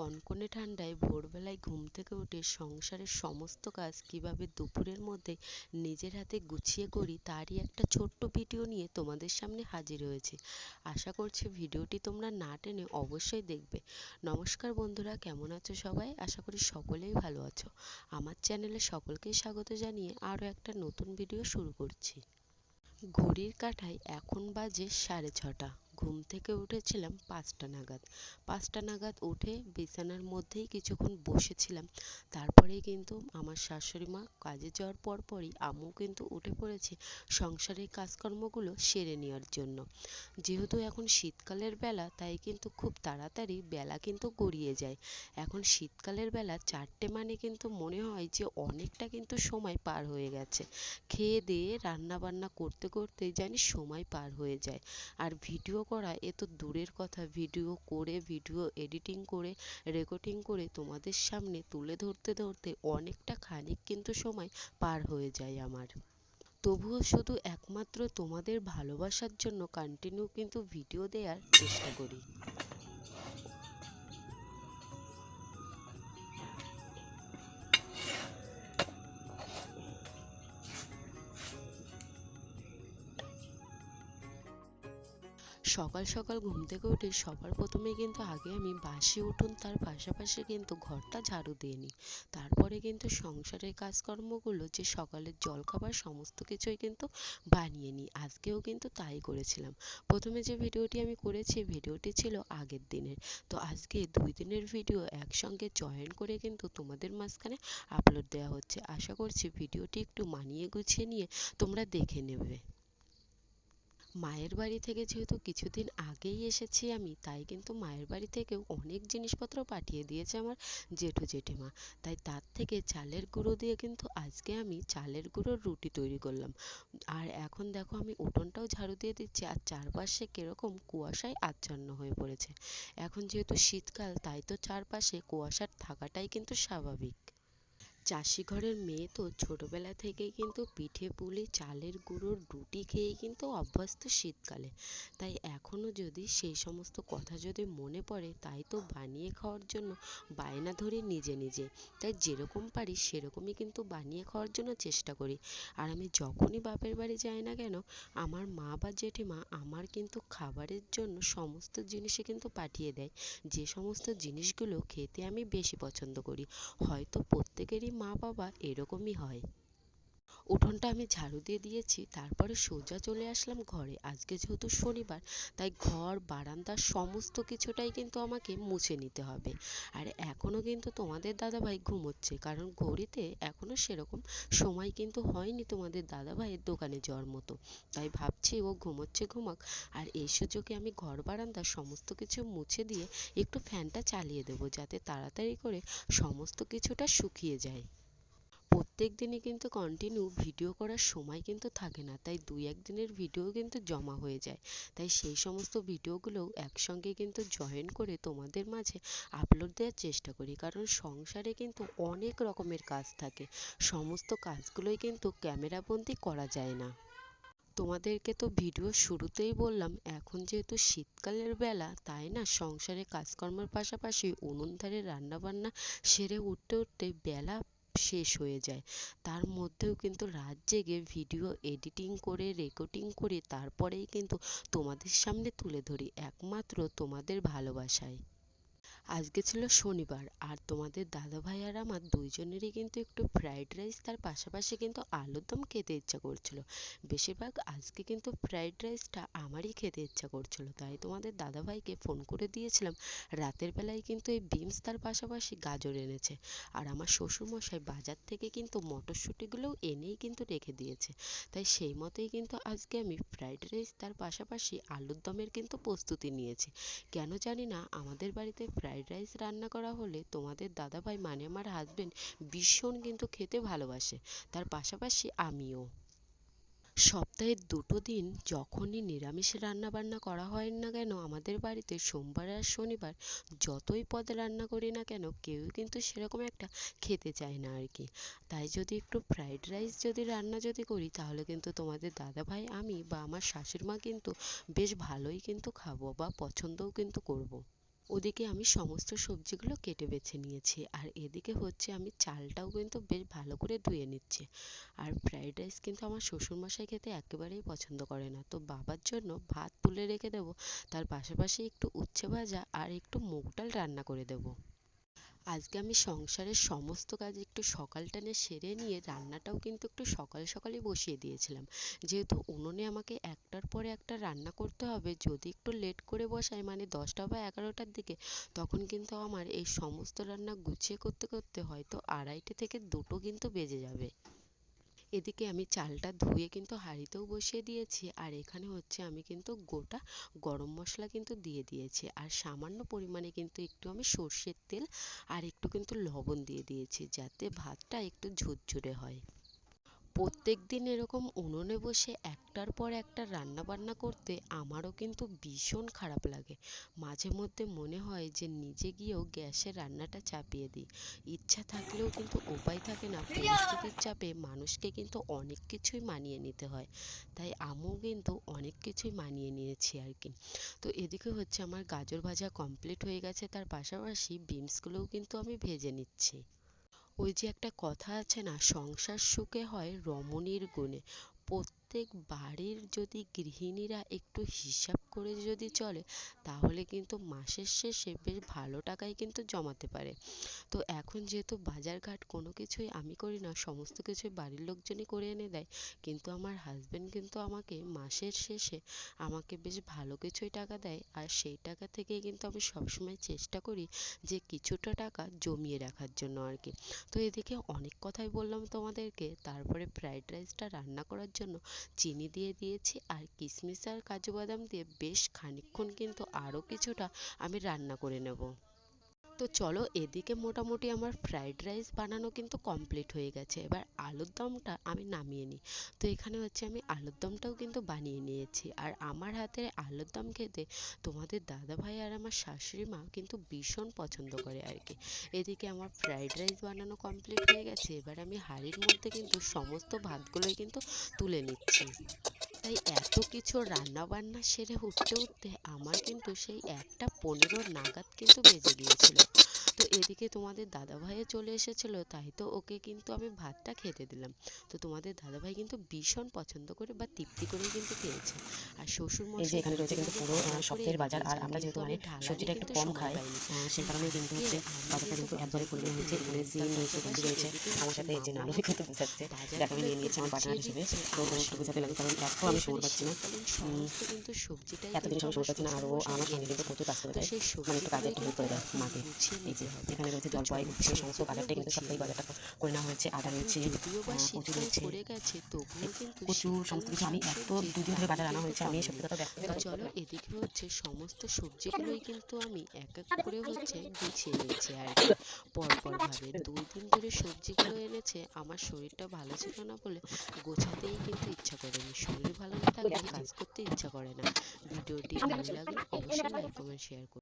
কনকনে ঠান্ডায় ভোরবেলায় ঘুম থেকে উঠে সংসারের সমস্ত কাজ কীভাবে দুপুরের মধ্যে নিজের হাতে গুছিয়ে করি তারই একটা ছোট্ট ভিডিও নিয়ে তোমাদের সামনে হাজির হয়েছি। আশা করছি ভিডিওটি তোমরা না টেনে অবশ্যই দেখবে। নমস্কার বন্ধুরা, কেমন আছো সবাই? আশা করি সকলেই ভালো আছো। আমার চ্যানেলে সকলকেই স্বাগত জানিয়ে আরও একটা নতুন ভিডিও শুরু করছি। ঘড়ির কাঁটায় এখন বাজে সাড়ে ছটা। ঘুম থেকে উঠেছিলাম পাঁচটা নাগাদ। পাঁচটা নাগাদ উঠে বিছানার মধ্যেই কিছুক্ষণ বসেছিলাম। তারপরেই কিন্তু আমার শাশুড়ি মা কাজে যাওয়ার পরপরই আম্মু কিন্তু উঠে পড়েছে সংসারের কাজকর্মগুলো সেরে নেওয়ার জন্য। যেহেতু এখন শীতকালের বেলা, তাই কিন্তু খুব তাড়াতাড়ি বেলা কিন্তু গড়িয়ে যায়। এখন শীতকালের বেলা চারটে মানে কিন্তু মনে হয় যে অনেকটা কিন্তু সময় পার হয়ে গেছে। খেয়ে দিয়ে রান্না বান্না করতে করতে জানি সময় পার হয়ে যায়। আর ভিডিও করা, এ তো দূরের কথা। ভিডিও করে ভিডিও এডিটিং করে রেকর্ডিং করে তোমাদের সামনে তুলে ধরতে ধরতে অনেকটা খানিক কিন্তু সময় পার হয়ে যায় আমার। তবুও শুধু একমাত্র তোমাদের ভালোবাসার জন্য কন্টিনিউ কিন্তু ভিডিও দেওয়ার চেষ্টা করি। সকাল সকাল ঘুম থেকে উঠে সবার প্রথমে কিন্তু আগে আমি বাসি উঠুন, তার পাশাপাশি কিন্তু ঘরটা ঝাড়ু দিয়ে নিই। তারপরে কিন্তু সংসারের কাজকর্মগুলো, যে সকালের জলখাবার সমস্ত কিছুই কিন্তু বানিয়ে নিই। আজকেও কিন্তু তাই করেছিলাম। প্রথমে যে ভিডিওটি আমি করেছি, ভিডিওটি ছিল আগের দিনের। তো আজকে দুই দিনের ভিডিও একসঙ্গে জয়েন করে কিন্তু তোমাদের মাঝখানে আপলোড দেওয়া হচ্ছে। আশা করছি ভিডিওটি একটু মানিয়ে গুছিয়ে নিয়ে তোমরা দেখে নেবে। মায়ের বাড়ি থেকে যেহেতু কিছুদিন আগেই এসেছি আমি, তাই কিন্তু মায়ের বাড়ি থেকেও অনেক জিনিসপত্র পাঠিয়ে দিয়েছে আমার জেঠু জেঠিমা। তাই তার থেকে চালের গুঁড়ো দিয়ে কিন্তু আজকে আমি চালের গুঁড়োর রুটি তৈরি করলাম। আর এখন দেখো আমি উঠোনটাও ঝাড়ু দিয়ে দিচ্ছি, আর চারপাশে কীরকম কুয়াশায় আচ্ছন্ন হয়ে পড়েছে। এখন যেহেতু শীতকাল, তাই তো চারপাশে কুয়াশার থাকাটাই কিন্তু স্বাভাবিক। চাষি ঘরের মেয়ে তো ছোটবেলা থেকেই কিন্তু পিঠে পুলি, চালের গুঁড়োর রুটি খেয়েই কিন্তু অভ্যস্ত শীতকালে। তাই এখনও যদি সেই সমস্ত কথা যদি মনে পড়ে, তাই তো বানিয়ে খাওয়ার জন্য বায়না ধরি নিজে নিজে। তাই যেরকম পারি সেরকমই কিন্তু বানিয়ে খাওয়ার জন্য চেষ্টা করি। আর আমি যখনই বাপের বাড়ি যাই না কেন, আমার মা বা জেঠিমা আমার কিন্তু খাবারের জন্য সমস্ত জিনিসই কিন্তু পাঠিয়ে দেয়। যে সমস্ত জিনিসগুলো খেতে আমি বেশি পছন্দ করি। হয়তো প্রত্যেকেরই মা বাবা এরকমই হয়। উঠোনটা আমি ঝাড়ু দিয়ে দিয়েছি, তারপরে সোজা চলে আসলাম ঘরে। আজকে যেহেতু শনিবার, তাই ঘর, বারান্দা সমস্ত কিছুটাই কিন্তু আমাকে মুছে নিতে হবে। আর এখনও কিন্তু তোমাদের দাদাভাই ঘুমোচ্ছে, কারণ ঘড়িতে এখনও সেরকম সময় কিন্তু হয়নি তোমাদের দাদাভাইয়ের দোকানে যাওয়ার মতো। তাই ভাবছি ও ঘুমোচ্ছে ঘুমাক, আর এই সুযোগে আমি ঘর, বারান্দা সমস্ত কিছু মুছে দিয়ে একটু ফ্যানটা চালিয়ে দেবো, যাতে তাড়াতাড়ি করে সমস্ত কিছুটা শুকিয়ে যায়। প্রত্যেক দিনই কিন্তু কন্টিনিউ ভিডিও করার সময় কিন্তু থাকে না। তাই দুই একদিনের ভিডিও কিন্তু জমা হয়ে যায়। তাই সেই সমস্ত ভিডিওগুলোও একসঙ্গে কিন্তু জয়েন করে তোমাদের মাঝে আপলোড দেওয়ার চেষ্টা করি। কারণ সংসারে কিন্তু অনেক রকমের কাজ থাকে। সমস্ত কাজগুলোই কিন্তু ক্যামেরাবন্দি করা যায় না। তোমাদেরকে তো ভিডিও শুরুতেই বললাম, এখন যেহেতু শীতকালের বেলা, তাই না? সংসারে কাজকর্মের পাশাপাশি উনুন ধারে রান্নাবান্না সেরে উঠতে উঠতে বেলা শেষ হয়ে যায়। তার মধ্যেও কিন্তু রাত জেগে ভিডিও এডিটিং করে রেকর্ডিং করে, তারপরেই কিন্তু তোমাদের সামনে তুলে ধরি। একমাত্র তোমাদের ভালোবাসায়। আজকে ছিল শনিবার আর তোমাদের দাদাভাই আর আমার দুইজনেরই কিন্তু একটু ফ্রাইড রাইস তার পাশাপাশি কিন্তু আলুর দম খেতে ইচ্ছা করছিল। বেশিরভাগ আজকে কিন্তু ফ্রাইড রাইসটা আমারই খেতে ইচ্ছা করছিল, তাই তোমাদের দাদাভাইকে ফোন করে দিয়েছিলাম। রাতের বেলায় কিন্তু এই বিনস তার পাশাপাশি গাজর এনেছে আর আমার শ্বশুরমশাই বাজার থেকে কিন্তু মটরশুঁটিগুলোও এনেই কিন্তু রেখে দিয়েছে। তাই সেই মতোই কিন্তু আজকে আমি ফ্রাইড রাইস তার পাশাপাশি আলুর দমের কিন্তু প্রস্তুতি নিয়েছি। কেন জানি না আমাদের বাড়িতে ফ্রাইড ফ্রাইড রাইস রান্না করা হলে তোমাদের দাদাভাই মানে আমার হাজবেন্ড ভীষণ কিন্তু খেতে ভালোবাসে। তার পাশাপাশি আমিও। সপ্তাহের দুটো দিন যখনই নিরামিষ রান্না বান্না করা হয় না কেন, আমাদের বাড়িতে সোমবার আর শনিবার যতই পদ রান্না করি না কেন কেউই কিন্তু সেরকম একটা খেতে চায় না আর কি। তাই যদি একটু ফ্রাইড রাইস যদি রান্না যদি করি, তাহলে কিন্তু তোমাদের দাদাভাই, আমি বা আমার শাশুড়ি মা কিন্তু বেশ ভালোই কিন্তু খাব বা পছন্দও কিন্তু করব। ওদিকে আমি সমস্ত সবজিগুলো কেটে বেছে নিয়েছি আর এদিকে হচ্ছে আমি চালটাও কিন্তু বেশ ভালো করে ধুয়ে নিচ্ছি। আর ফ্রাইড রাইস কিন্তু আমার শ্বশুরমশাই খেতে একেবারেই পছন্দ করে না। তো বাবার জন্য ভাত তুলে রেখে দেবো, তার পাশাপাশি একটু উচ্ছে ভাজা আর একটু মুগ ডাল রান্না করে দেবো। আজকে আমি সংসারের সমস্ত কাজ একটু সকাল টানে সেরে নিয়ে রান্নাটাও কিন্তু একটু সকাল সকালই বসিয়ে দিয়েছিলাম। যেহেতু উনুনে আমাকে একটার পরে একটা রান্না করতে হবে, যদি একটু লেট করে বসাই মানে দশটা বা এগারোটার দিকে, তখন কিন্তু আমার এই সমস্ত রান্না গুছিয়ে করতে করতে হয়তো আড়াইটে থেকে দুটো কিন্তু বেজে যাবে। এদিকে আমি চালটা ধুয়ে কিন্তু হাঁড়িতেও বসিয়ে দিয়েছি, আর এখানে হচ্ছে আমি কিন্তু গোটা গরম মশলা কিন্তু দিয়ে দিয়েছি। আর সামান্য পরিমাণে কিন্তু একটু আমি সর্ষের তেল আর একটু কিন্তু লবণ দিয়ে দিয়েছি, যাতে ভাতটা একটু ঝুরঝুরে হয়। প্রত্যেক দিন এরকম উনুনে বসে একটার পর একটা রান্না বান্না করতে আমারও কিন্তু ভীষণ খারাপ লাগে। মাঝে মধ্যে মনে হয় যে নিজে গিয়েও গ্যাসে রান্নাটা চাপিয়ে দিই। ইচ্ছা থাকলেও কিন্তু উপায় থাকে না, পরিস্থিতির চাপে মানুষকে কিন্তু অনেক কিছুই মানিয়ে নিতে হয়। তাই আমিও কিন্তু অনেক কিছুই মানিয়ে নিয়েছি আর কি। তো এদিকে হচ্ছে আমার গাজর ভাজা কমপ্লিট হয়ে গেছে, তার পাশাপাশি বিনসগুলোও কিন্তু আমি ভেজে নিচ্ছি। ওই যে একটা কথা আছে না, সংসার সুখে হয় রমণীর গুণে। প্রত্যেক বাড়ির যদি গৃহিণীরা একটু হিসাব করে যদি চলে, তাহলে কিন্তু মাসের শেষে বেশ ভালো টাকাই কিন্তু জমাতে পারে। তো এখন যেহেতু বাজারঘাট কোনো কিছুই আমি করি না, সমস্ত কিছুই বাড়ির লোকজনই করে এনে দেয়, কিন্তু আমার হাজবেন্ড কিন্তু আমাকে মাসের শেষে আমাকে বেশ ভালো কিছুই টাকা দেয়, আর সেই টাকা থেকেই কিন্তু আমি সবসময় চেষ্টা করি যে কিছুটা টাকা জমিয়ে রাখার জন্য আর কি। তো এদিকে অনেক কথাই বললাম তোমাদেরকে, তারপরে ফ্রাইড রাইসটা রান্না করার জন্য চিনি দিয়ে দিয়েছি, আর কিশমিশ আর কাজু বাদাম দিয়ে বেশ খানিকক্ষণ কিন্তু আরও কিছুটা আমি রান্না করে নেব। তো চলো এদিকে মোটামুটি আমার ফ্রাইড রাইস বানানো কিন্তু কমপ্লিট হয়ে গেছে। এবার আলুর দমটা আমি নামিয়ে নিই। তো এখানে হচ্ছে আমি আলুর দমটাও কিন্তু বানিয়ে নিয়েছি। আর আমার হাতের আলুর দম খেতে তোমাদের দাদা ভাই আর আমার শাশুড়ি মা কিন্তু ভীষণ পছন্দ করে আর কি। এদিকে আমার ফ্রাইড রাইস বানানো কমপ্লিট হয়ে গেছে। এবার আমি হাঁড়ির মধ্যে কিন্তু সমস্ত ভাতগুলোই কিন্তু তুলে নিচ্ছি। তাই এত কিছু রান্না বান্না সেরে উঠতে উঠতে আমার কিন্তু সেই একটা পনেরো নাগাদ কিন্তু বেজে গিয়েছিল। তো এদিকে তোমাদের দাদাভাইও চলে এসেছিল তাই তো ওকে কিন্তু আমি ভাতটা খেতে দিলাম। তো তোমাদের দাদাভাই কিন্তু ভীষণ পছন্দ করে বা তৃপ্তি করে কিন্তু খেয়েছে। আর শ্বশুর মশাই এখানে রয়েছে কিন্তু পুরো সপ্তাহের বাজার আর আমরা যেহেতু মানে সবজিটা একটু কম খাই সেই কারণে কিন্তু হচ্ছে বাজারটা কিন্তু একবারে করে এখানে সিম রয়েছে রয়েছে আমার সাথে এই যে কিন্তু বোঝাচ্ছে যাকে আমি নিয়ে নিয়েছি আমার পার্টনার হিসেবে তো একটু বোঝাতে লাগে কারণ এত আমি সময় পাচ্ছি না। কিন্তু সবজিটাই এত জিনিস আমি সময় পাচ্ছি না আর ও আমার সঙ্গে কিন্তু প্রচুর কাজ করে দেয় মানে একটু কাজে একটু হেল্প করে দেয় মাকে এই যে। এখানে রয়েছে জলপাই উচ্ছে সমস্ত বাজারটা কিন্তু সপ্তাহে বাজারটা করে নেওয়া হয়েছে আদা রয়েছে কচু রয়েছে। কচু সমস্ত কিছু আমি এত দুদিন ধরে বাজার আনা হয়েছে আমি এই সত্যি কথা ব্যক্ত তো চলো এদিকে হচ্ছে সমস্ত সবজিগুলোই কিন্তু আমি এক এক করে হচ্ছে গুছিয়ে নিয়েছি আর পরপর ভাবে দুই দিন ধরে সবজিগুলো এনেছে আমার শরীরটা ভালো ছিল না বলে গোছাতেই কিন্তু ইচ্ছা করেনি। শরীর ভালো না থাকলে কাজ করতে ইচ্ছা করে না। ভিডিওটি ভালো লাগলে অবশ্যই লাইক কমেন্ট শেয়ার করুন।